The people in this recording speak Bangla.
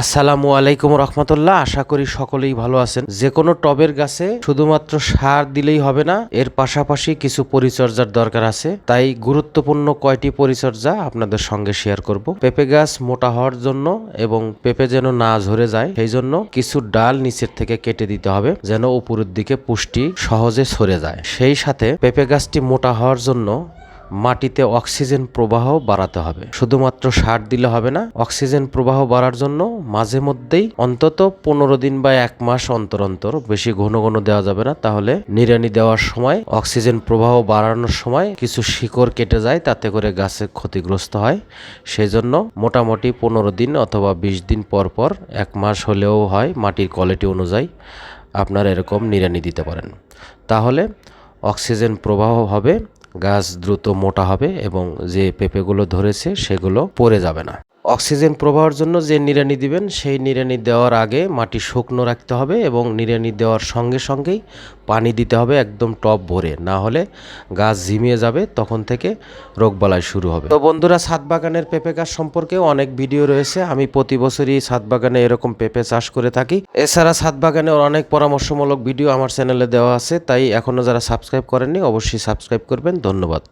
আসসালামু আলাইকুম রহমতুল্লাহ। আশা করি সকলেই ভালো আছেন। যে কোনো টবের গাছে শুধুমাত্র সার দিলেই হবে না, এর পাশাপাশি কিছু পরিচর্যার দরকার আছে। তাই গুরুত্বপূর্ণ কয়টি পরিচর্যা আপনাদের সঙ্গে শেয়ার করব। পেঁপে গাছ মোটা হওয়ার জন্য এবং পেঁপে যেন না ঝরে যায়, সেই জন্য কিছু ডাল নিচের থেকে কেটে দিতে হবে, যেন উপরের দিকে পুষ্টি সহজে সরে যায়। সেই সাথে পেঁপে গাছটি মোটা হওয়ার জন্য মাটিতে অক্সিজেন প্রবাহ বাড়াতে হবে। শুধুমাত্র সার দিলে হবে না, অক্সিজেন প্রবাহ বাড়ার জন্য মাঝে মধ্যেই অন্তত পনেরো দিন বা এক মাস অন্তর অন্তর বেশি ঘন ঘন দেওয়া যাবে না। তাহলে নিড়ানি দেওয়ার সময়, অক্সিজেন প্রবাহ বাড়ানোর সময় কিছু শিকড় কেটে যায়, তাতে করে গাছে ক্ষতিগ্রস্ত হয়। সেই জন্য মোটামুটি পনেরো দিন অথবা বিশ দিন পর পর এক মাস হলেও হয় মাটির কোয়ালিটি অনুযায়ী আপনারা এরকম নিড়ানি দিতে পারেন। তাহলে অক্সিজেন প্রবাহ হবে গাছ দ্রুত মোটা হবে এবং যে পেঁপেগুলো ধরেছে সেগুলো পড়ে যাবে না। অক্সিজেন প্রবাহের জন্য যে নিড়ানি দিবেন, সেই নিড়ানি দেওয়ার আগে মাটি শুকনো রাখতে হবে এবং নিড়ানি দেওয়ার সঙ্গে সঙ্গেই পানি দিতে হবে একদম টপ ভরে। না হলে গাছ ঝিমিয়ে যাবে, তখন থেকে রোগবালাই শুরু হবে। তো বন্ধুরা, ছাদ বাগানের পেঁপে গাছ সম্পর্কে অনেক ভিডিও রয়েছে। আমি প্রতি বছরই ছাদ বাগানে এরকম পেঁপে চাষ করে থাকি। এছাড়া ছাদ বাগানের অনেক পরামর্শমূলক ভিডিও আমার চ্যানেলে দেওয়া আছে, তাই এখনও যারা সাবস্ক্রাইব করেননি, অবশ্যই সাবস্ক্রাইব করবেন। ধন্যবাদ।